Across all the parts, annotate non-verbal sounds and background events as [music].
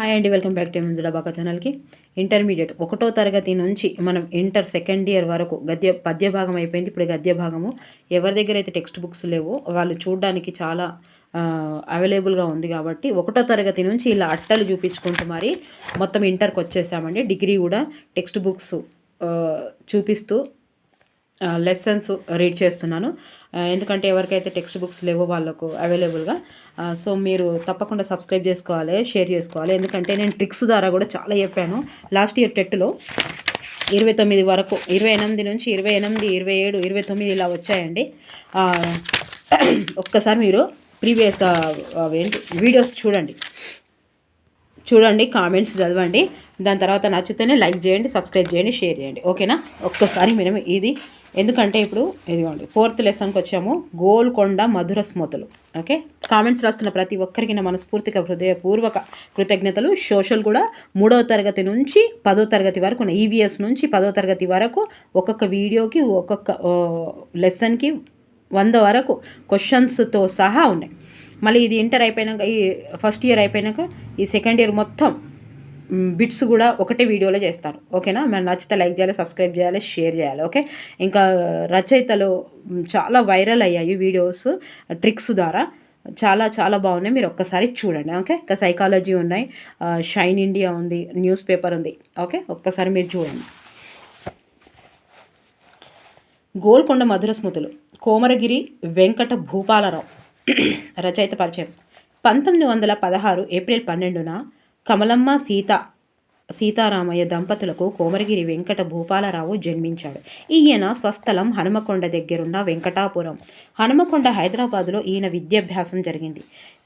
Hi అండి welcome back to మంజుల బాకా ఛానల్కి. ఇంటర్మీడియట్ ఒకటో తరగతి నుంచి మనం ఇంటర్ సెకండ్ ఇయర్ వరకు గద్య పద్య భాగం అయిపోయింది. ఇప్పుడు గద్య భాగము ఎవరి దగ్గర అయితే టెక్స్ట్ బుక్స్ లేవో వాళ్ళు చూడడానికి చాలా అవైలబుల్గా ఉంది కాబట్టి ఒకటో తరగతి నుంచి ఇలా అట్టలు చూపించుకుంటూ మరి మొత్తం ఇంటర్కి వచ్చేసామండి. డిగ్రీ కూడా టెక్స్ట్ బుక్స్ చూపిస్తూ లెసన్స్ రీడ్ చేస్తున్నాను. ఎందుకంటే ఎవరికైతే టెక్స్ట్ బుక్స్ లేవో వాళ్ళకు అవైలబుల్గా సో మీరు తప్పకుండా సబ్స్క్రైబ్ చేసుకోవాలి షేర్ చేసుకోవాలి. ఎందుకంటే నేను ట్రిక్స్ ద్వారా కూడా చాలా చెప్పాను. లాస్ట్ ఇయర్ టెట్లో ఇరవై తొమ్మిది వరకు ఇరవై ఎనిమిది నుంచి ఇరవై ఎనిమిది ఇరవై ఏడు ఇరవై తొమ్మిది ఇలా వచ్చాయండి. ఒక్కసారి మీరు ప్రీవియస్ ఏంటి వీడియోస్ చూడండి. చూడండి కామెంట్స్ చదవండి. దాని తర్వాత నచ్చితేనే లైక్ చేయండి సబ్స్క్రైబ్ చేయండి షేర్ చేయండి. ఓకేనా ఒక్కసారి మేము ఇది. ఎందుకంటే ఇప్పుడు ఇదిగోండి ఫోర్త్ లెసన్కి వచ్చాము. గోల్కొండ మధుర స్మృతులు. ఓకే కామెంట్స్ రాస్తున్న ప్రతి ఒక్కరికి నా మనస్ఫూర్తిగా హృదయపూర్వక కృతజ్ఞతలు. సోషల్ కూడా మూడవ తరగతి నుంచి పదో తరగతి వరకు ఈవీఎస్ నుంచి పదో తరగతి వరకు ఒక్కొక్క వీడియోకి ఒక్కొక్క లెసన్కి వంద వరకు క్వశ్చన్స్తో సహా ఉన్నాయి. మళ్ళీ ఇది ఇంటర్ అయిపోయినాక ఈ ఫస్ట్ ఇయర్ అయిపోయినాక ఈ సెకండ్ ఇయర్ మొత్తం బిట్స్ కూడా ఒకటే వీడియోలో చేస్తాను ఓకేనా? మరి నచ్చితే లైక్ చేయాలి సబ్స్క్రైబ్ చేయాలి షేర్ చేయాలి ఓకే? ఇంకా రచయితలు చాలా వైరల్ అయ్యాయి వీడియోస్ ట్రిక్స్ ద్వారా. చాలా చాలా బాగున్నాయి. మీరు ఒక్కసారి చూడండి ఓకే? ఇంకా సైకాలజీ ఉన్నాయి షైన్ ఇండియా ఉంది న్యూస్ పేపర్ ఉంది ఓకే? ఒక్కసారి మీరు చూడండి. గోల్కొండ మధుర స్మృతులు కోమరగిరి వెంకట భూపాలరావు. రచయిత పరిచయం. పంతొమ్మిది వందల పదహారు ఏప్రిల్ పన్నెండున కమలమ్మ సీత సీతారామయ్య దంపతులకు కోమరగిరి వెంకట భూపాలరావు జన్మించాడు. ఈయన స్వస్థలం హనుమకొండ దగ్గరున్న వెంకటాపురం. హనుమకొండ హైదరాబాదులో ఈయన విద్యాభ్యాసం జరిగింది.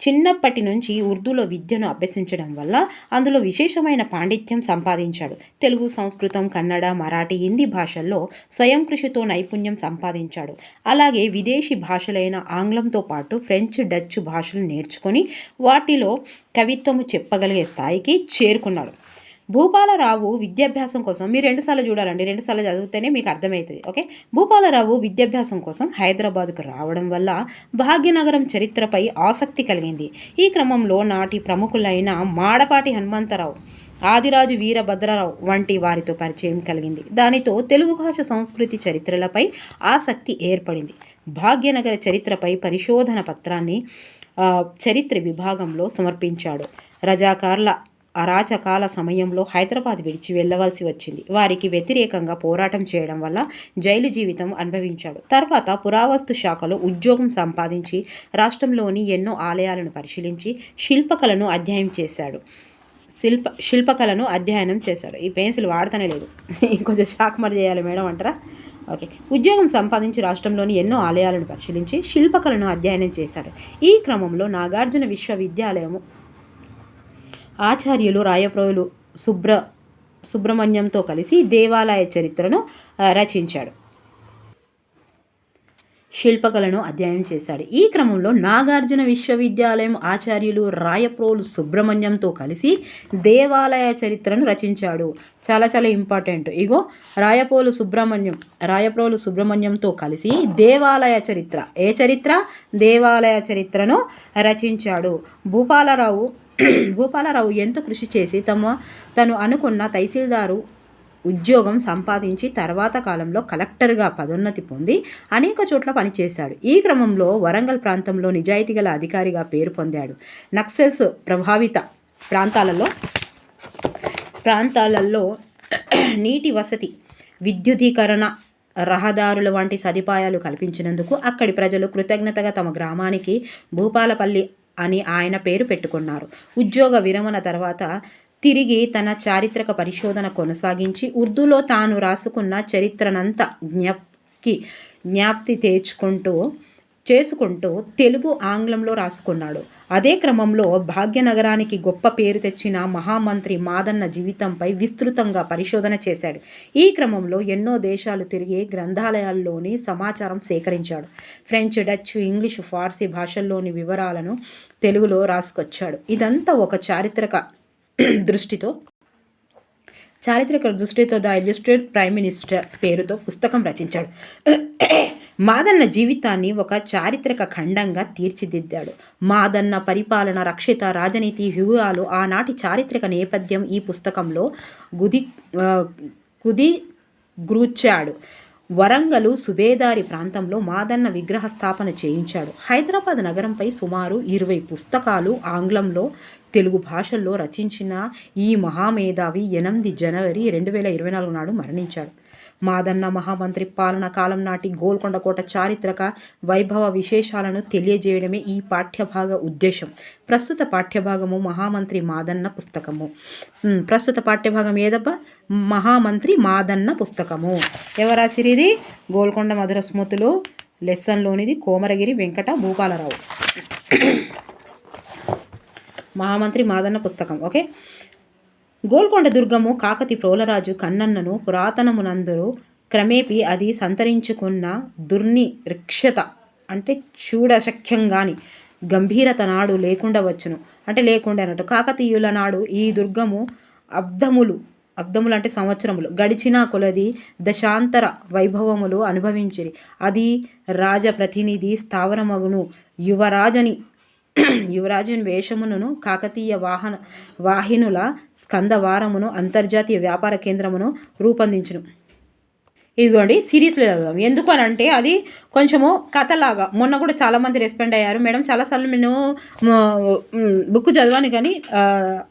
చిన్నప్పటి నుంచి ఉర్దూలో విద్యను అభ్యసించడం వల్ల అందులో విశేషమైన పాండిత్యం సంపాదించాడు. తెలుగు సంస్కృతం కన్నడ మరాఠీ హిందీ భాషల్లో స్వయం కృషితో నైపుణ్యం సంపాదించాడు. అలాగే విదేశీ భాషలైన ఆంగ్లంతో పాటు ఫ్రెంచ్ డచ్ భాషలు నేర్చుకొని వాటిలో కవిత్వము చెప్పగలిగే స్థాయికి చేరుకున్నాడు. భూపాలరావు విద్యాభ్యాసం కోసం మీరు రెండుసార్లు చూడాలండి రెండుసార్లు చదివితేనే మీకు అర్థమవుతుంది ఓకే? భూపాలరావు విద్యాభ్యాసం కోసం హైదరాబాద్కు రావడం వల్ల భాగ్యనగరం చరిత్రపై ఆసక్తి కలిగింది. ఈ క్రమంలో నాటి ప్రముఖులైన మాడపాటి హనుమంతరావు ఆదిరాజు వీరభద్రరావు వంటి వారితో పరిచయం కలిగింది. దానితో తెలుగు భాష సంస్కృతి చరిత్రలపై ఆసక్తి ఏర్పడింది. భాగ్యనగర చరిత్రపై పరిశోధన పత్రాన్ని చరిత్ర విభాగంలో సమర్పించాడు. రజాకార్ల అరాచకాల సమయంలో హైదరాబాద్ విడిచి వెళ్ళవలసి వచ్చింది. వారికి వ్యతిరేకంగా పోరాటం చేయడం వల్ల జైలు జీవితం అనుభవించాడు. తర్వాత పురావస్తు శాఖలో ఉద్యోగం సంపాదించి రాష్ట్రంలోని ఎన్నో ఆలయాలను పరిశీలించి శిల్పకళను అధ్యయనం చేశాడు. శిల్ప శిల్పకళను అధ్యయనం చేశాడు. ఈ పెన్సిల్ వాడతనే లేదు. [laughs] ఇంకొంచెం షాక్ మరి చేయాలి మేడం అంటారా? ఓకే. ఉద్యోగం సంపాదించి రాష్ట్రంలోని ఎన్నో ఆలయాలను పరిశీలించి శిల్పకళను అధ్యయనం చేశాడు. ఈ క్రమంలో నాగార్జున విశ్వవిద్యాలయము ఆచార్యులు రాయప్రోలు సుబ్ర సుబ్రహ్మణ్యంతో కలిసి దేవాలయ చరిత్రను రచించాడు. శిల్పకళను అధ్యయనం చేశాడు. ఈ క్రమంలో నాగార్జున విశ్వవిద్యాలయం ఆచార్యులు రాయప్రోలు సుబ్రహ్మణ్యంతో కలిసి దేవాలయ చరిత్రను రచించాడు. చాలా చాలా ఇంపార్టెంట్. ఇగో రాయపోలు సుబ్రహ్మణ్యం రాయప్రోలు సుబ్రహ్మణ్యంతో కలిసి దేవాలయ చరిత్ర ఏ చరిత్ర? దేవాలయ చరిత్రను రచించాడు. భూపాలరావు [clears throat] భూపాలరావు ఎంతో కృషి చేసి తమ తను అనుకున్న తహసీల్దారు ఉద్యోగం సంపాదించి తర్వాత కాలంలో కలెక్టర్గా పదోన్నతి పొంది అనేక చోట్ల పనిచేశాడు. ఈ క్రమంలో వరంగల్ ప్రాంతంలో నిజాయితీ గల అధికారిగా పేరు పొందాడు. నక్సల్స్ ప్రభావిత ప్రాంతాలలో ప్రాంతాలలో [clears throat] నీటి వసతి విద్యుదీకరణ రహదారుల వంటి సదుపాయాలు కల్పించినందుకు అక్కడి ప్రజలు కృతజ్ఞతగా తమ గ్రామానికి భూపాలపల్లి అని ఆయన పేరు పెట్టుకున్నారు. ఉద్యోగ విరమణ తర్వాత తిరిగి తన చారిత్రక పరిశోధన కొనసాగించి ఉర్దూలో తాను రాసుకున్న చరిత్రనంతా జ్ఞప్కి జ్ఞాప్తి తెచ్చుకుంటూ చేసుకుంటూ తెలుగు ఆంగ్లంలో రాసుకున్నాడు. అదే క్రమంలో భాగ్యనగరానికి గొప్ప పేరు తెచ్చిన మహామంత్రి మాదన్న జీవితంపై విస్తృతంగా పరిశోధన చేశాడు. ఈ క్రమంలో ఎన్నో దేశాలు తిరిగి గ్రంథాలయాల్లోని సమాచారం సేకరించాడు. ఫ్రెంచ్ డచ్ ఇంగ్లీష్ ఫార్సీ భాషల్లోని వివరాలను తెలుగులో రాసుకొచ్చాడు. ఇదంతా ఒక చారిత్రక దృష్టితో చారిత్రక దృష్టితో ద ఇల్లుస్ట్రేట్ ప్రైమ్ మినిస్టర్ పేరుతో పుస్తకం రచించాడు. [clears throat] మాదన్న జీవితాన్ని ఒక చారిత్రక ఖండంగా తీర్చిదిద్దాడు. మాదన్న పరిపాలన రక్షిత రాజనీతి వ్యూహాలు ఆనాటి చారిత్రక నేపథ్యం ఈ పుస్తకంలో గుది కుది గ్రూచాడు వరంగలు సుబేదారి ప్రాంతంలో మాదన్న విగ్రహ స్థాపన చేయించాడు. హైదరాబాద్ నగరంపై సుమారు ఇరవై పుస్తకాలు ఆంగ్లంలో తెలుగు భాషల్లో రచించిన ఈ మహామేధావి ఎనిమిది జనవరి రెండు వేల ఇరవై నాలుగు నాడు మరణించాడు. మాదన్న మహామంత్రి పాలన కాలం నాటి గోల్కొండ కోట చారిత్రక వైభవ విశేషాలను తెలియజేయడమే ఈ పాఠ్యభాగ ఉద్దేశం. ప్రస్తుత పాఠ్యభాగము మహామంత్రి మాదన్న పుస్తకము. ప్రస్తుత పాఠ్యభాగం ఏదబ్బా? మహామంత్రి మాదన్న పుస్తకము. ఎవరాసిరిది గోల్కొండ మధుర స్మృతులు లెసన్లోనిది కోమరగిరి వెంకట భూపాలరావు. మహామంత్రి మాదన్న పుస్తకం ఓకే? గోల్కొండ దుర్గము కాకతి ప్రోలరాజు కన్నన్నను పురాతనమునందరూ క్రమేపీ అది సంతరించుకున్న దుర్ని రిక్షత అంటే చూడశక్యంగాని గంభీరత నాడు లేకుండా వచ్చును. అంటే లేకుండా అన్నట్టు కాకతీయుల నాడు ఈ దుర్గము అబ్దములు అబ్దములు అంటే సంవత్సరములు గడిచిన కొలది దశాంతర వైభవములు అనుభవించిరి. అది రాజప్రతినిధి స్థావరమగును. యువరాజని యువరాజుని వేషమును కాకతీయ వాహన వాహినుల స్కందవారమును అంతర్జాతీయ వ్యాపార కేంద్రమును రూపొందించును. ఇదిగోండి సిరీస్లో చదువుదాం. ఎందుకు అని అంటే అది కొంచెము కథలాగా. మొన్న కూడా చాలామంది రెస్పాండ్ అయ్యారు. మేడం చాలాసార్లు నేను బుక్ చదివాను కానీ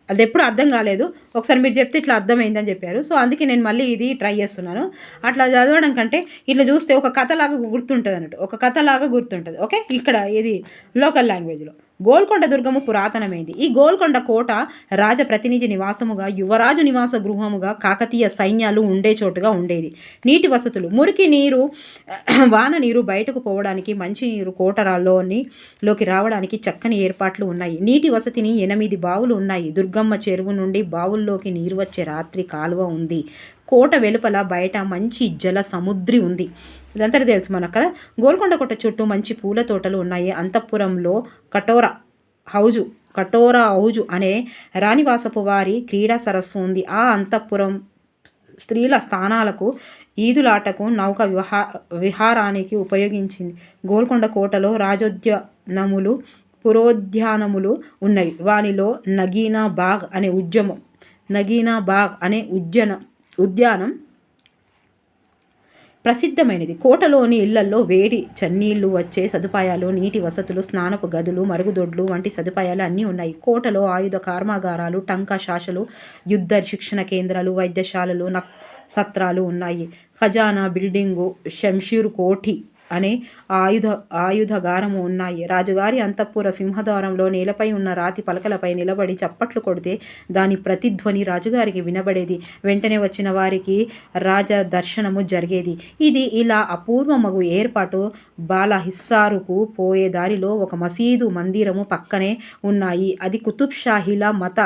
అది ఎప్పుడు అర్థం కాలేదు. ఒకసారి మీరు చెప్తే ఇట్లా అర్థమైందని చెప్పారు. సో అందుకే నేను మళ్ళీ ఇది ట్రై చేస్తున్నాను. అట్లా చదవడం కంటే ఇట్లా చూస్తే ఒక కథలాగా గుర్తుంటుంది అన్నట్టు ఒక కథలాగా గుర్తుంటుంది. ఓకే? ఇక్కడ ఇది లోకల్ లాంగ్వేజ్లో. గోల్కొండ దుర్గము పురాతనమైంది. ఈ గోల్కొండ కోట రాజ ప్రతినిధి నివాసముగా యువరాజు నివాస గృహముగా కాకతీయ సైన్యాలు ఉండే చోటుగా ఉండేది. నీటి వసతులు మురికి నీరు [clears throat] వాన నీరు బయటకు పోవడానికి మంచి నీరు కోటరాల్లోని లోకి రావడానికి చక్కని ఏర్పాట్లు ఉన్నాయి. నీటి వసతిని ఎనిమిది బావులు ఉన్నాయి. దుర్గమ్మ చెరువు నుండి బావుల్లోకి నీరు వచ్చే రాత్రి కాలువ ఉంది. కోట వెలుపల బయట మంచి జల సముద్రి ఉంది. ఇదంతా తెలుసు మనకు కదా? గోల్కొండ కోట చుట్టూ మంచి పూల తోటలు ఉన్నాయి. అంతఃపురంలో కటోర హౌజు కటోరా హౌజు అనే రాణివాసపు వారి క్రీడా సరస్సు ఉంది. ఆ అంతఃపురం స్త్రీల స్థానాలకు ఈదులాటకు నౌక విహా విహారానికి ఉపయోగించింది. గోల్కొండ కోటలో రాజోద్యానములు పురోద్యానములు ఉన్నవి. వానిలో నగీనా బాగ్ అనే ఉద్యమం నగీనా బాగ్ అనే ఉద్యమ ఉద్యానం ప్రసిద్ధమైనది. కోటలోని ఇళ్ళల్లో వేడి చన్నీళ్ళు వచ్చే సదుపాయాలు నీటి వసతులు స్నానపు గదులు మరుగుదొడ్లు వంటి సదుపాయాలు అన్నీ ఉన్నాయి. కోటలో ఆయుధ కర్మాగారాలు టంకా శాఖలు యుద్ధ శిక్షణ కేంద్రాలు వైద్యశాలలు నక్ సత్రాలు ఉన్నాయి. ఖజానా బిల్డింగు శంషీర్ కోఠి అనే ఆయుధ ఆయుధగారము ఉన్నాయి. రాజుగారి అంతఃపుర సింహద్వారంలో నేలపై ఉన్న రాతి పలకలపై నిలబడి చప్పట్లు కొడితే దాని ప్రతిధ్వని రాజుగారికి వినబడేది. వెంటనే వచ్చిన వారికి రాజ దర్శనము జరిగేది. ఇది ఇలా అపూర్వమగు ఏర్పాటు బాల హిస్సారుకు పోయే దారిలో ఒక మసీదు మందిరము పక్కనే ఉన్నాయి. అది కుతుబ్షాహిల మత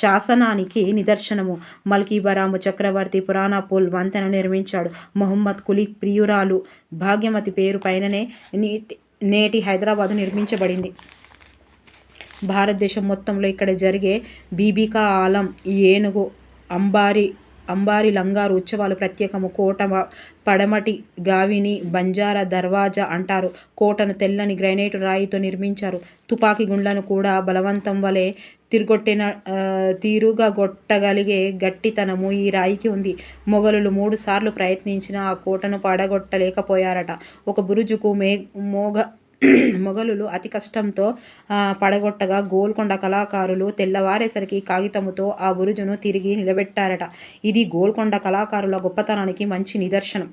శాసనానికి నిదర్శనము. మల్కీబరాము చక్రవర్తి పురాణాపూల్ వంతెన నిర్మించాడు. మొహమ్మద్ కులీ ప్రియురాలు భాగ్యమతి పేరు పైననే నీటి నేటి హైదరాబాదు నిర్మించబడింది. భారతదేశం మొత్తంలో ఇక్కడ జరిగే బీబీకా ఆలం ఏనుగు అంబారి అంబారి లంగారు ఉత్సవాలు ప్రత్యేకము. కోట పడమటి గావిని బంజారా దర్వాజా అంటారు. కోటను తెల్లని గ్రైనేట్ రాయితో నిర్మించారు. తుపాకీ గుండ్లను కూడా బలవంతం వలె తిరుగొట్టిన తీరుగా గొట్టగలిగే గట్టితనము ఈ రాయికి ఉంది. మొఘలులు మూడు సార్లు ప్రయత్నించిన ఆ కోటను పడగొట్టలేకపోయారట. ఒక బురుజుకు మే మోగ [clears throat] మొఘలులు అతి కష్టంతో పడగొట్టగా గోల్కొండ కళాకారులు తెల్లవారేసరికి కాగితముతో ఆ బురుజును తిరిగి నిలబెట్టారట. ఇది గోల్కొండ కళాకారుల గొప్పతనానికి మంచి నిదర్శనం.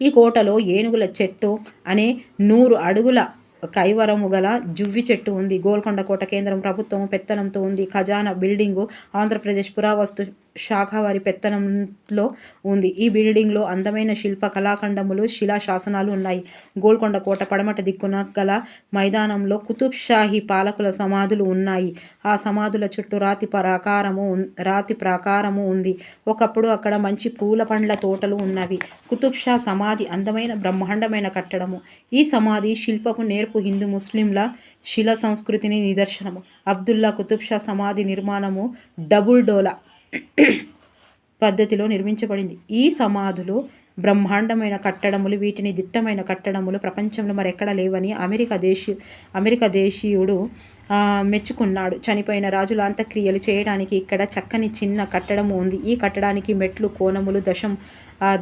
ఈ కోటలో ఏనుగుల చెట్టు అనే నూరు అడుగుల కైవరము గల జువ్వి చెట్టు ఉంది. గోల్కొండ కోట కేంద్రం ప్రభుత్వం పెత్తనంతో ఉంది. ఖజానా బిల్డింగు ఆంధ్రప్రదేశ్ పురావస్తు శాఖ వారి పెత్తనంలో ఉంది. ఈ బిల్డింగ్లో అందమైన శిల్ప కళాఖండములు శిలా శాసనాలు ఉన్నాయి. గోల్కొండ కోట పడమట దిక్కున గల మైదానంలో కుతుబ్ షాహీ పాలకుల సమాధులు ఉన్నాయి. ఆ సమాధుల చుట్టూ రాతి ప్రాకారము రాతి ప్రాకారము ఉంది. ఒకప్పుడు అక్కడ మంచి పూల పండ్ల తోటలు ఉన్నవి. కుతుబ్ షా సమాధి అందమైన బ్రహ్మాండమైన కట్టడము. ఈ సమాధి శిల్పపు నేర్పు హిందూ ముస్లింల శిల సంస్కృతిని నిదర్శనము. అబ్దుల్లా కుతుబ్ షా సమాధి నిర్మాణము డబుల్ డోలా పద్ధతిలో నిర్మించబడింది. ఈ సమాధులు బ్రహ్మాండమైన కట్టడములు వీటిని దిట్టమైన కట్టడములు ప్రపంచంలో మరెక్కడా లేవని అమెరికా దేశీ అమెరికా దేశీయుడు మెచ్చుకున్నాడు. చనిపోయిన రాజుల అంత్యక్రియలు చేయడానికి ఇక్కడ చక్కని చిన్న కట్టడం ఉంది. ఈ కట్టడానికి మెట్లు కోణములు దశం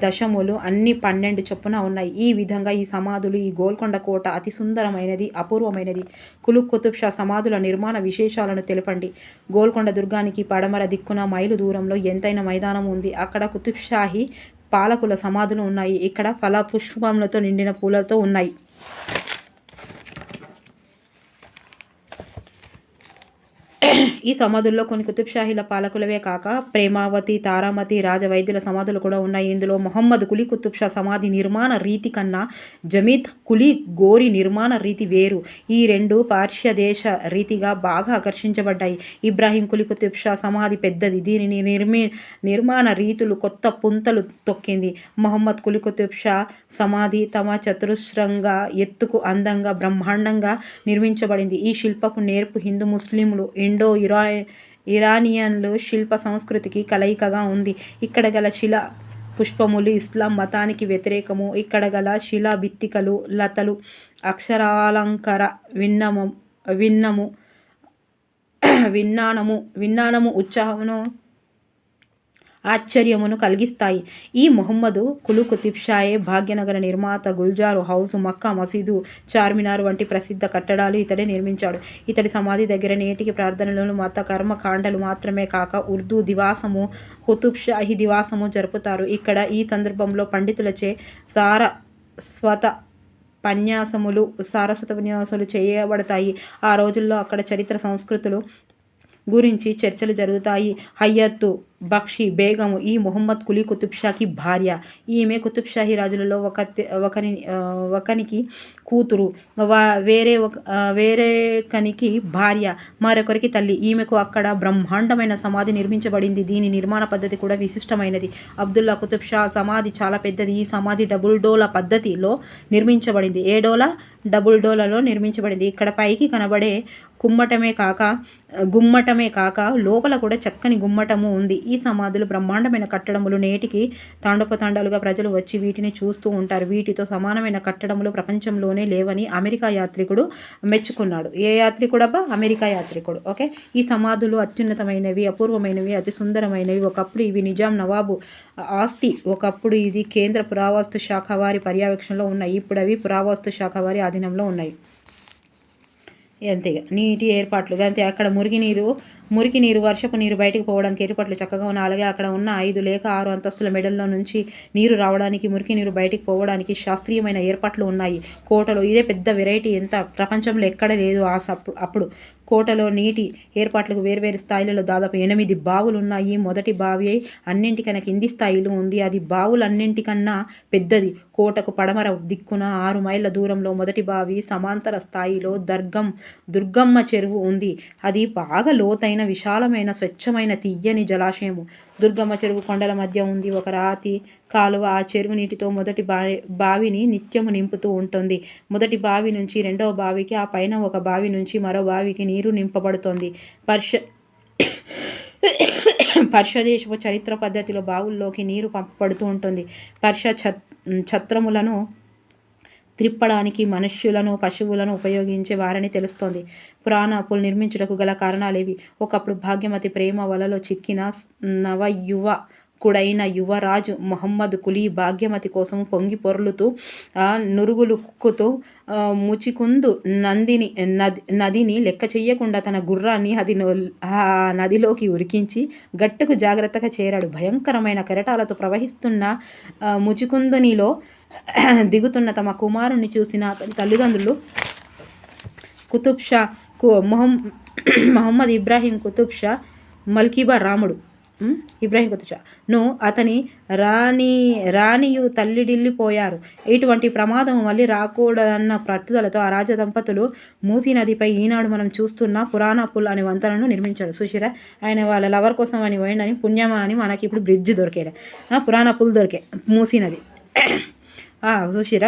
దశములు అన్ని పన్నెండు చొప్పున ఉన్నాయి. ఈ విధంగా ఈ సమాధులు ఈ గోల్కొండ కోట అతి సుందరమైనది అపూర్వమైనది. కులు కుతుబ్ షా సమాధుల నిర్మాణ విశేషాలను తెలపండి. గోల్కొండ దుర్గానికి పడమర దిక్కున మైలు దూరంలో ఎంతైన మైదానం ఉంది. అక్కడ కుతుబ్ షాహీ పాలకుల సమాధులు ఉన్నాయి. ఇక్కడ ఫల పుష్పములతో నిండిన పూలతో ఉన్నాయి. ఈ సమాధుల్లో కొన్ని కుతుబ్షాహీల పాలకులవే కాక ప్రేమావతి తారామతి రాజవైద్యుల సమాధులు కూడా ఉన్నాయి. ఇందులో మొహమ్మద్ కులీ కుతుబ్షా సమాధి నిర్మాణ రీతి కన్నా జమీద్ కులీ గోరి నిర్మాణ రీతి వేరు. ఈ రెండు పార్శ్య దేశ రీతిగా బాగా ఆకర్షించబడ్డాయి. ఇబ్రాహీం కులీ కుతుబ్షా సమాధి పెద్దది. దీనిని నిర్మి నిర్మాణ రీతులు కొత్త పుంతలు తొక్కింది. మొహమ్మద్ కులీ కుతుబ్షా సమాధి తమ చతురస్రంగా ఎత్తుకు అందంగా బ్రహ్మాండంగా నిర్మించబడింది. ఈ శిల్పపు నేర్పు హిందూ ముస్లింలు ఇండో ఇరా ఇరానియన్లు శిల్ప సంస్కృతికి కలయికగా ఉంది. ఇక్కడ గల శిల పుష్పములు ఇస్లాం మతానికి వ్యతిరేకము. ఇక్కడ గల శిలా భిత్తికలు లతలు అక్షరాలంకర విన్నము విన్నము విన్నానము విన్నానము ఉత్సాహమును ఆశ్చర్యమును కలిగిస్తాయి. ఈ మొహమ్మదు కులు కుతిబ్షాయే భాగ్యనగర నిర్మాత గుల్జారు హౌస్ మక్కా మసీదు చార్మినార్ వంటి ప్రసిద్ధ కట్టడాలు ఇతడే నిర్మించాడు. ఇతడి సమాధి దగ్గర నేటికి ప్రార్థనలను మత కర్మ కాండలు మాత్రమే కాక ఉర్దూ దివాసము హుతుబ్షాహి దివాసము జరుపుతారు. ఇక్కడ ఈ సందర్భంలో పండితులచే సార స్వత పన్యాసములు సారస్వత పన్యాసములు చేయబడతాయి. ఆ రోజుల్లో అక్కడ చరిత్ర సంస్కృతులు గురించి చర్చలు జరుగుతాయి. హయ్యత్తు బక్షి బేగము ఈ మొహమ్మద్ కులీ కుతుబ్షాకి భార్య. ఈమె కుతుబ్షాహీ రాజులలో ఒక ఒకని ఒకనికి కూతురు. వేరే ఒక వేరే కనికి భార్య మరొకరికి తల్లి. ఈమెకు అక్కడ బ్రహ్మాండమైన సమాధి నిర్మించబడింది. దీని నిర్మాణ పద్ధతి కూడా విశిష్టమైనది. అబ్దుల్లా కుతుబ్షా సమాధి చాలా పెద్దది. ఈ సమాధి డబుల్ డోల పద్ధతిలో నిర్మించబడింది. ఏ డోల? డబుల్ డోలలో నిర్మించబడింది. ఇక్కడ పైకి కనబడే కుమ్మటమే కాక గుమ్మటమే కాక లోపల కూడా చక్కని గుమ్మటము ఉంది. ఈ సమాధులు బ్రహ్మాండమైన కట్టడములు నేటికి తాండోపతాండాలుగా ప్రజలు వచ్చి వీటిని చూస్తూ ఉంటారు. వీటితో సమానమైన కట్టడములు ప్రపంచంలోనే లేవని అమెరికా యాత్రికుడు మెచ్చుకున్నాడు. ఏ యాత్రికుడబ్బా? అమెరికా యాత్రికుడు. ఓకే? ఈ సమాధులు అత్యున్నతమైనవి అపూర్వమైనవి అతి సుందరమైనవి. ఒకప్పుడు ఇవి నిజాం నవాబు ఆస్తి ఒకప్పుడు ఇది కేంద్ర పురావస్తు శాఖ వారి పర్యవేక్షణలో ఉన్నాయి. ఇప్పుడు అవి పురావస్తు శాఖ వారి ఆధీనంలో ఉన్నాయి. అంతేగా నీటి ఏర్పాట్లు. అంతే అక్కడ మురికి నీరు మురికి నీరు వర్షపు నీరు బయటకు పోవడానికి ఏర్పాట్లు చక్కగా ఉన్నాయి. అలాగే అక్కడ ఉన్న ఐదు లేక ఆరు అంతస్తుల మెడల్లో నుంచి నీరు రావడానికి మురికి నీరు బయటికి పోవడానికి శాస్త్రీయమైన ఏర్పాట్లు ఉన్నాయి. కోటలో ఇదే పెద్ద వెరైటీ ఎంత ప్రపంచంలో ఎక్కడ లేదు ఆ అప్పుడు. కోటలో నీటి ఏర్పాట్లకు వేర్వేరు స్థాయిలలో దాదాపు ఎనిమిది బావులు ఉన్నాయి మొదటి బావి అన్నింటికన్నా కింది స్థాయిలో ఉంది. అది బావులన్నింటికన్నా పెద్దది. కోటకు పడమర దిక్కున ఆరు మైళ్ళ దూరంలో మొదటి బావి సమాంతర స్థాయిలో దర్గం దుర్గమ్మ చెరువు ఉంది. అది బాగా లోతైన విశాలమైన స్వచ్ఛమైన తీయని జలాశయము. దుర్గమ్మ చెరువు కొండల మధ్య ఉంది. ఒక రాతి కాలువ ఆ చెరువు నీటితో మొదటి బావి బావిని నిత్యము నింపుతూ ఉంటుంది. మొదటి బావి నుంచి రెండవ బావికి ఆ పైన ఒక బావి నుంచి మరో బావికి నీరు నింపబడుతుంది. పర్ష పర్షదేశపు చరిత్ర పద్ధతిలో బావుల్లోకి నీరు పంపబడుతూ ఉంటుంది. పర్ష ఛత్రములను త్రిప్పడానికి మనుష్యులను పశువులను ఉపయోగించే వారని తెలుస్తోంది. పురాణాపులు నిర్మించుటకు గల కారణాలేవి. ఒకప్పుడు భాగ్యమతి ప్రేమ వలలో చిక్కిన నవ యువ కుడైన యువరాజు మొహమ్మద్ కులీ భాగ్యమతి కోసం పొంగి పొర్లుతూ నురుగులుక్కుతూ ముచికుందు నందిని నది నదిని లెక్క చెయ్యకుండా తన గుర్రాన్ని అది ఆ నదిలోకి ఉరికించి గట్టుకు జాగ్రత్తగా చేరాడు. భయంకరమైన కెరటాలతో ప్రవహిస్తున్న ముచికుందునిలో దిగుతున్న తమ కుమారుణ్ణి చూసిన అతని తల్లిదండ్రులు కుతుబ్ షా మొహం మహమ్మద్ ఇబ్రాహీం కుతుబ్ షా మల్కీబా రాముడు ఇబ్రాహీం ను అతని రాణి రాణియు తల్లిడిల్లిపోయారు ఇటువంటి ప్రమాదం మళ్ళీ రాకూడదన్న ప్రతిదలతో ఆ రాజ దంపతులు మూసీ నదిపై ఈనాడు మనం చూస్తున్న పురాణ పుల్ అనే వంతెనను నిర్మించాడు సుశీర ఆయన వాళ్ళ లవర్ కోసం అని పోయిండని పుణ్యమా అని మనకి ఇప్పుడు బ్రిడ్జ్ దొరికాడు పురాణ పుల్ దొరికే మూసీ నది. సుశీర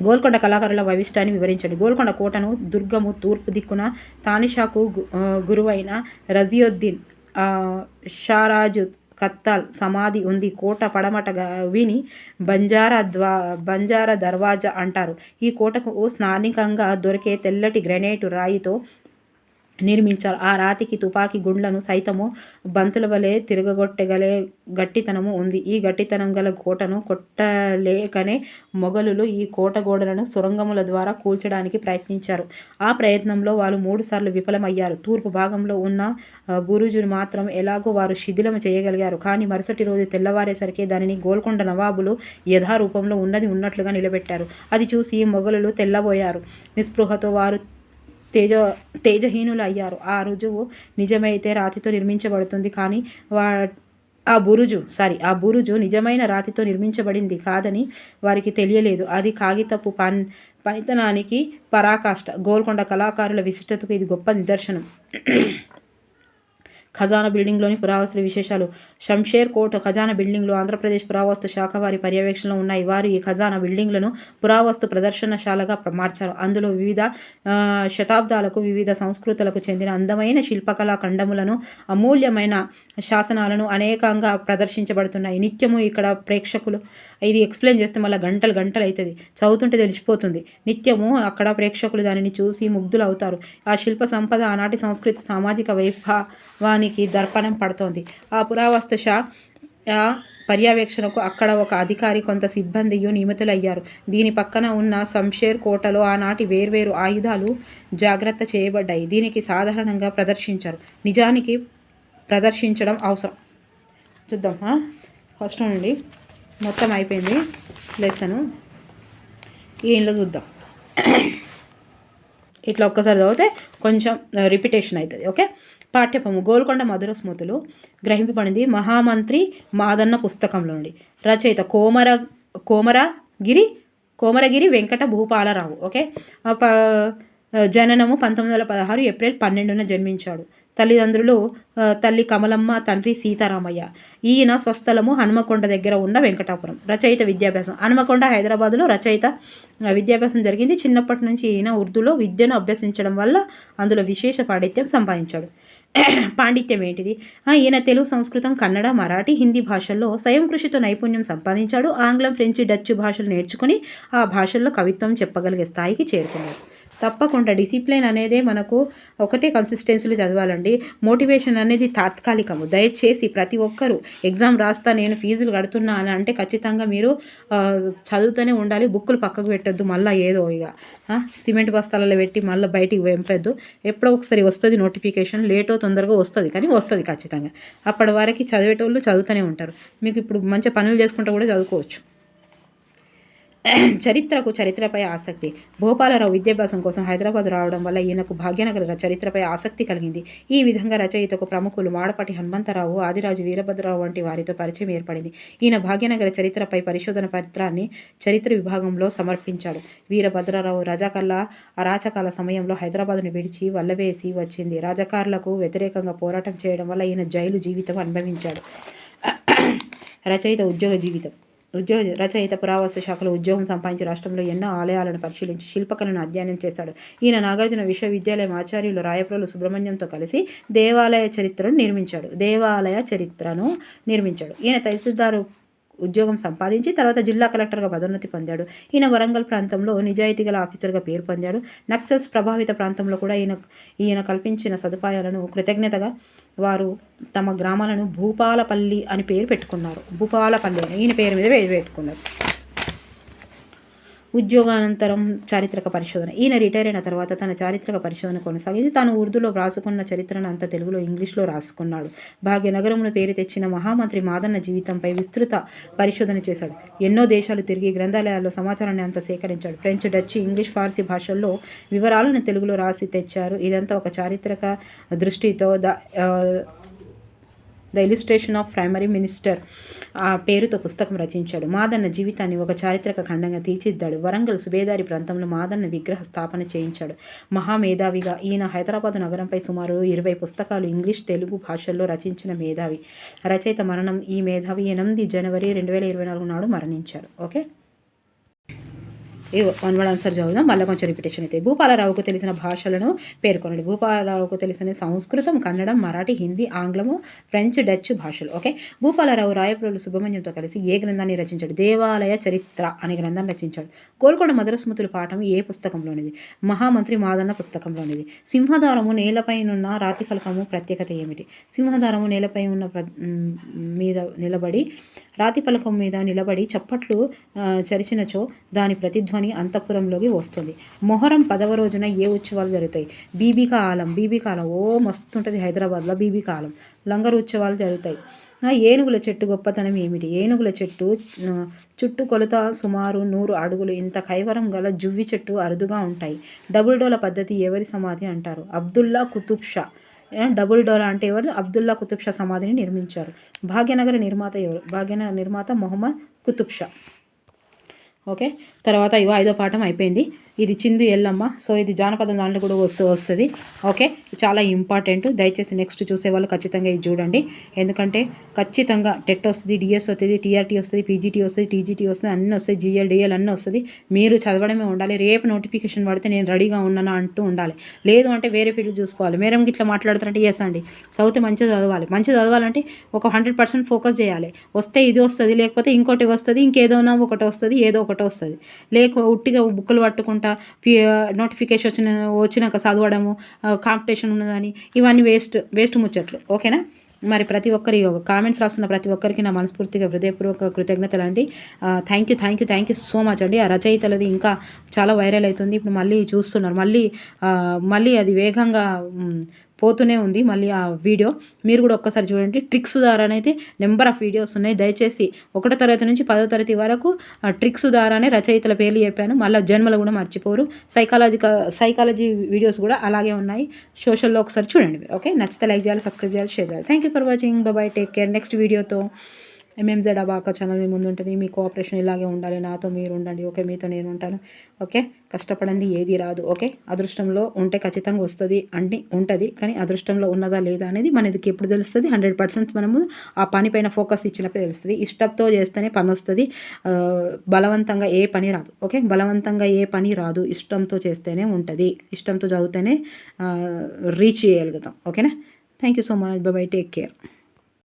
గోల్కొండ కళాకారుల వైవిష్టాన్ని వివరించండి. గోల్కొండ కోటను దుర్గము తూర్పు దిక్కున తానిషాకు గురువైన రజియుద్దీన్ షారాజు కత్తాల్ సమాధి ఉంది. కోట పడమట విని బంజారా ద్వా బంజారా దర్వాజా అంటారు. ఈ కోటకు స్థానికంగా దొరికే తెల్లటి గ్రనైట్ రాయితో నిర్మించారు. ఆ రాతికి తుపాకీ గుండ్లను సైతము బంతుల వలె తిరగగొట్టగలే గట్టితనము ఉంది. ఈ గట్టితనం గల కోటను కొట్టలేకనే మొఘలులు ఈ కోట గోడలను సొరంగముల ద్వారా కూల్చడానికి ప్రయత్నించారు. ఆ ప్రయత్నంలో వాళ్ళు మూడుసార్లు విఫలమయ్యారు. తూర్పు భాగంలో ఉన్న బురుజును మాత్రం ఎలాగో వారు శిథిలం చేయగలిగారు. కానీ మరుసటి రోజు తెల్లవారేసరికి దానిని గోల్కొండ నవాబులు యథారూపంలో ఉన్నది ఉన్నట్లుగా నిలబెట్టారు. అది చూసి మొఘలులు తెల్లబోయారు. నిస్పృహతో వారు తేజ తేజహీనులు అయ్యారు ఆ రుజువు నిజమైతే రాతితో నిర్మించబడుతుంది కానీ వా ఆ బురుజు సారీ ఆ బురుజు నిజమైన రాతితో నిర్మించబడింది కాదని వారికి తెలియలేదు. అది కాగితపు పన్ పనితనానికి పరాకాష్ట గోల్కొండ కళాకారుల విశిష్టతకు ఇది గొప్ప నిదర్శనం. ఖజానా బిల్డింగ్లోని పురావస్తు విశేషాలు. షంషేర్ కోట్ ఖజానా బిల్డింగ్లు ఆంధ్రప్రదేశ్ పురావస్తు శాఖ వారి పర్యవేక్షణలో ఉన్నాయి. వారు ఈ ఖజానా బిల్డింగ్లను పురావస్తు ప్రదర్శనశాలగా మార్చారు. అందులో వివిధ శతాబ్దాలకు వివిధ సంస్కృతులకు చెందిన అందమైన శిల్పకళా ఖండములను అమూల్యమైన శాసనాలను అనేకంగా ప్రదర్శించబడుతున్నాయి. నిత్యము ఇక్కడ ప్రేక్షకులు ఇది ఎక్స్ప్లెయిన్ చేస్తే మళ్ళీ గంటలు గంటలు అవుతుంది చదువుతుంటే తెలిసిపోతుంది. నిత్యము అక్కడ ప్రేక్షకులు దానిని చూసి ముగ్ధులు అవుతారు. ఆ శిల్ప సంపద ఆనాటి సంస్కృతి సామాజిక వైభవానికి దర్పణం పడుతోంది. ఆ పురావస్తు శా ఆ పర్యవేక్షణకు అక్కడ ఒక అధికారి కొంత సిబ్బందియు నియమితులయ్యారు. దీని పక్కన ఉన్న శంషేర్ కోటలో ఆనాటి వేర్వేరు ఆయుధాలు జాగ్రత్త చేయబడ్డాయి. దీనికి సాధారణంగా ప్రదర్శించారు. నిజానికి ప్రదర్శించడం అవసరం. చూద్దాం ఫస్ట్ నుండి మొత్తం అయిపోయింది లెసను. ఈయనలో చూద్దాం. ఇట్లా ఒక్కసారి చదివితే కొంచెం రిపిటేషన్ అవుతుంది ఓకే పాఠ్యపము గోల్కొండ మధుర స్మృతులు గ్రహింపబడింది మహామంత్రి మాదన్న పుస్తకంలో నుండి. రచయిత కోమర కోమరగిరి కోమరగిరి వెంకట భూపాలరావు ఓకే జననము పంతొమ్మిది వందల పదహారు ఏప్రిల్ పన్నెండున జన్మించాడు. తల్లిదండ్రులు తల్లి కమలమ్మ తండ్రి సీతారామయ్య. ఈయన స్వస్థలము హనుమకొండ దగ్గర ఉన్న వెంకటాపురం. రచయిత విద్యాభ్యాసం. హనుమకొండ హైదరాబాద్లో రచయిత విద్యాభ్యాసం జరిగింది. చిన్నప్పటి నుంచి ఈయన ఉర్దూలో విద్యను అభ్యసించడం వల్ల అందులో విశేష పాండిత్యం సంపాదించాడు. [clears throat] పాండిత్యం ఏంటిది? ఈయన తెలుగు సంస్కృతం కన్నడ మరాఠీ హిందీ భాషల్లో స్వయం కృషితో నైపుణ్యం సంపాదించాడు. ఆంగ్లం ఫ్రెంచ్ డచ్ భాషలు నేర్చుకుని ఆ భాషల్లో కవిత్వం చెప్పగలిగే స్థాయికి చేరుకున్నాడు. తప్పకుండా డిసిప్లిన్ అనేదే మనకు ఒకటే కన్సిస్టెన్సీలు చదవాలండి. మోటివేషన్ అనేది తాత్కాలికము. దయచేసి ప్రతి ఒక్కరూ ఎగ్జామ్ రాస్తా నేను ఫీజులు కడుతున్నా అని అంటే ఖచ్చితంగా మీరు చదువుతూనే ఉండాలి. బుక్కులు పక్కకు పెట్టొద్దు. మళ్ళీ ఏదో ఇక సిమెంట్ బస్తాలలో పెట్టి మళ్ళీ బయటికి వెంపద్దు ఎప్పుడో ఒకసారి వస్తుంది నోటిఫికేషన్ లేటో తొందరగా వస్తుంది. కానీ వస్తుంది ఖచ్చితంగా. అప్పటి వరకు చదివేటోళ్ళు చదువుతూనే ఉంటారు. మీకు ఇప్పుడు మంచి పనులు చేసుకుంటూ కూడా చదువుకోవచ్చు. [clears throat] చరిత్రకు చరిత్రపై ఆసక్తి. భోపాలరావు విద్యాభ్యాసం కోసం హైదరాబాద్ రావడం వల్ల ఈయనకు భాగ్యనగర చరిత్రపై ఆసక్తి కలిగింది. ఈ విధంగా రచయితకు ప్రముఖులు మాడపాటి హనుమంతరావు ఆదిరాజు వీరభద్రరావు వంటి వారితో పరిచయం ఏర్పడింది. ఈయన భాగ్యనగర చరిత్రపై పరిశోధన పత్రాన్ని చరిత్ర విభాగంలో సమర్పించాడు. వీరభద్రరావు రజాకర్ల అరాచకాల సమయంలో హైదరాబాద్ను విడిచి వల్లవేసి వచ్చింది. రాజకారులకు వ్యతిరేకంగా పోరాటం చేయడం వల్ల ఈయన జైలు జీవితం అనుభవించాడు. [clears throat] రచయిత ఉద్యోగ జీవితం. ఉద్యోగ రచయిత పురావస్తు శాఖలో ఉద్యోగం సంపాదించి రాష్ట్రంలో ఎన్నో ఆలయాలను పరిశీలించి శిల్పకళను అధ్యయనం చేశాడు. ఈయన నాగార్జున విశ్వవిద్యాలయం ఆచార్యులు రాయప్రోలు సుబ్రహ్మణ్యంతో కలిసి దేవాలయ చరిత్రను నిర్మించాడు. దేవాలయ చరిత్రను నిర్మించాడు. ఈయన తహసీల్దారు ఉద్యోగం సంపాదించి తర్వాత జిల్లా కలెక్టర్గా పదోన్నతి పొందాడు. ఈయన వరంగల్ ప్రాంతంలో నిజాయితీ గల ఆఫీసర్గా పేరు పొందాడు. నక్సల్స్ ప్రభావిత ప్రాంతంలో కూడా ఈయన ఈయన కల్పించిన సదుపాయాలను కృతజ్ఞతగా వారు తమ గ్రామాలను భూపాలపల్లి అని పేరు పెట్టుకున్నారు. భూపాలపల్లి అని ఈయన పేరు మీద పేరు పెట్టుకున్నారు. ఉద్యోగానంతరం చారిత్రక పరిశోధన. ఈయన రిటైర్ అయిన తర్వాత తన చారిత్రక పరిశోధన కొనసాగించి తాను ఉర్దూలో వ్రాసుకున్న చరిత్రను అంత తెలుగులో ఇంగ్లీష్లో రాసుకున్నాడు. భాగ్యనగరంలో పేరు తెచ్చిన మహామంత్రి మాదన్న జీవితంపై విస్తృత పరిశోధన చేశాడు. ఎన్నో దేశాలు తిరిగి గ్రంథాలయాల్లో సమాచారాన్ని అంత సేకరించాడు. ఫ్రెంచ్ డచ్ ఇంగ్లీష్ ఫార్సీ భాషల్లో వివరాలను తెలుగులో రాసి తెచ్చారు. ఇదంతా ఒక చారిత్రక దృష్టితో the the illustration of primary minister ఆ పేరుతో పుస్తకం రచించాడు. మాదన్న జీవితాన్ని ఒక చారిత్రక ఖండంగా తీర్చిదిద్దాడు. వరంగల్ సుబేదారి ప్రాంతంలో మాదన్న విగ్రహ స్థాపన చేయించాడు. మహామేధావిగా ఈయన హైదరాబాద్ నగరంపై సుమారు ఇరవై పుస్తకాలు ఇంగ్లీష్ తెలుగు భాషల్లో రచించిన మేధావి. రచయిత మరణం ఈ మేధావి ఎనిమిది జనవరి రెండు వేల ఇరవై నాలుగు నాడు మరణించారు ఓకే? వన్ వర్డ్ ఆన్సర్ చదువుదాం. మళ్ళీ కొంచెం రిపిటేషన్ అయితే. భూపాలరావుకు తెలిసిన భాషలను పేర్కొనండి. భూపాలరావుకు తెలిసిన సంస్కృతం కన్నడం మరాఠీ హిందీ ఆంగ్లము ఫ్రెంచ్ డచ్ భాషలు. ఓకే? భూపాలరావు రాయప్రోలు సుబ్రహ్మణ్యంతో కలిసి ఏ గ్రంథాన్ని రచించాడు? దేవాలయ చరిత్ర అనే గ్రంథాన్ని రచించాడు. గోల్కొండ మధుర స్మృతుల పాఠం ఏ పుస్తకంలోనిది? మహామంత్రి మాదన్న పుస్తకంలోనిది. సింహదారము నేలపైనున్న రాతి ఫలకము ప్రత్యేకత ఏమిటి? సింహదారము నేలపై ఉన్న ప్ర- మీద నిలబడి రాతి ఫలకం మీద నిలబడి చప్పట్లు చరిచినచో దాని ప్రతిధ్వని అంతఃపురంలోకి వస్తుంది. మొహరం పదవ రోజున ఏ ఉత్సవాలు జరుగుతాయి? బీబీ కాలం బీబీ కాలం. ఓ మస్తు ఉంటుంది హైదరాబాద్లో బీబీ కాలం. లంగరు ఉత్సవాలు జరుగుతాయి. ఏనుగుల చెట్టు గొప్పతనం ఏమిటి? ఏనుగుల చెట్టు చుట్టూ కొలత సుమారు నూరు అడుగులు. ఇంత కైవరం గల జువ్వి చెట్టు అరుదుగా ఉంటాయి. డబుల్ డోల పద్ధతి ఎవరి సమాధి అంటారు? అబ్దుల్లా కుతుబ్ షా. డబుల్ డోలా అంటే ఎవరు? అబ్దుల్లా కుతుబ్ షా సమాధిని నిర్మించారు. భాగ్యనగర నిర్మాత ఎవరు? భాగ్యనగర నిర్మాత మొహమ్మద్ కుతుబ్ షా ఓకే తర్వాత ఇవో ఐదో పాఠం అయిపోయింది. ఇది చిందు ఎల్లమ్మ. సో ఇది జానపదం దాంట్లో కూడా వస్తూ వస్తుంది. ఓకే? చాలా ఇంపార్టెంట్. దయచేసి నెక్స్ట్ చూసే వాళ్ళు ఖచ్చితంగా ఇది చూడండి. ఎందుకంటే ఖచ్చితంగా టెట్ వస్తుంది డిఎస్ వస్తుంది టీఆర్టీ వస్తుంది పీజీటీ వస్తుంది టీజీటీ వస్తుంది అన్నీ వస్తాయి జిఎల్ డిఎల్ అన్నీ వస్తుంది. మీరు చదవడమే ఉండాలి. రేపు నోటిఫికేషన్ పడితే నేను రెడీగా ఉన్నానా అంటూ ఉండాలి. లేదు అంటే వేరే ఫీల్డ్ చూసుకోవాలి. మేడం ఇట్లా మాట్లాడుతారంటే ఎస్ అండి. చదివితే మంచిగా చదవాలి. మంచిగా చదవాలంటే ఒక హండ్రెడ్ పర్సెంట్ ఫోకస్ చేయాలి. వస్తే ఇది వస్తుంది లేకపోతే ఇంకోటి వస్తుంది ఇంకేదోనా ఒకటి వస్తుంది ఏదో ఒకటి వస్తుంది. లేక ఉట్టిగా బుక్కులు పట్టుకుంటే నోటిఫికేషన్ వచ్చిన వచ్చినాక చదవడము కాంపిటీషన్ ఉన్నదని ఇవన్నీ వేస్ట్ వేస్ట్ ముచ్చట్లు. ఓకేనా? మరి ప్రతి ఒక్కరి కామెంట్స్ రాస్తున్న ప్రతి ఒక్కరికి నా మనస్ఫూర్తిగా హృదయపూర్వక కృతజ్ఞతలు అండి. Thank you thank you thank you so much అండి. ఆ రచయితలది ఇంకా చాలా వైరల్ అవుతుంది. ఇప్పుడు మళ్ళీ చూస్తున్నారు. మళ్ళీ మళ్ళీ అది వేగంగా పోతూనే ఉంది. మళ్ళీ ఆ వీడియో మీరు కూడా ఒక్కసారి చూడండి. ట్రిక్స్ ద్వారానైతే నెంబర్ ఆఫ్ వీడియోస్ ఉన్నాయి. దయచేసి ఒకటో తరగతి నుంచి పదో తరగతి వరకు ట్రిక్స్ ద్వారానే రచయితల పేర్లు చెప్పాను. మళ్ళీ జన్మలు కూడా మర్చిపోరు. సైకాలజికల్ సైకాలజీ వీడియోస్ కూడా అలాగే ఉన్నాయి. సోషల్లో ఒకసారి చూడండి మీరు. ఓకే? నచ్చితే లైక్ చేయాలి సబ్స్క్రైబ్ చేయాలి షేర్ చేయాలి. Thank you for watching bye take care next వీడియోతో ఎంఎంజెడ్ అబాక ఛానల్ మీ ముందు ఉంటుంది మీ కోఆపరేషన్ ఇలాగే ఉండాలి. నాతో మీరు ఉండండి. ఓకే? మీతో నేను ఉంటాను. ఓకే? కష్టపడింది ఏది రాదు. ఓకే? అదృష్టంలో ఉంటే ఖచ్చితంగా వస్తుంది. అంటే ఉంటుంది. కానీ అదృష్టంలో ఉన్నదా లేదా అనేది మనకి ఎప్పుడు తెలుస్తుంది. హండ్రెడ్ పర్సెంట్ మనము ఆ పని పైన ఫోకస్ ఇచ్చినప్పుడు తెలుస్తుంది. ఇష్టంతో చేస్తేనే పని వస్తుంది. బలవంతంగా ఏ పని రాదు. ఓకే? బలవంతంగా ఏ పని రాదు. ఇష్టంతో చేస్తేనే ఉంటుంది. ఇష్టంతో చదివితేనే రీచ్ చేయగలుగుతాం. ఓకేనా? Thank you so much bye take care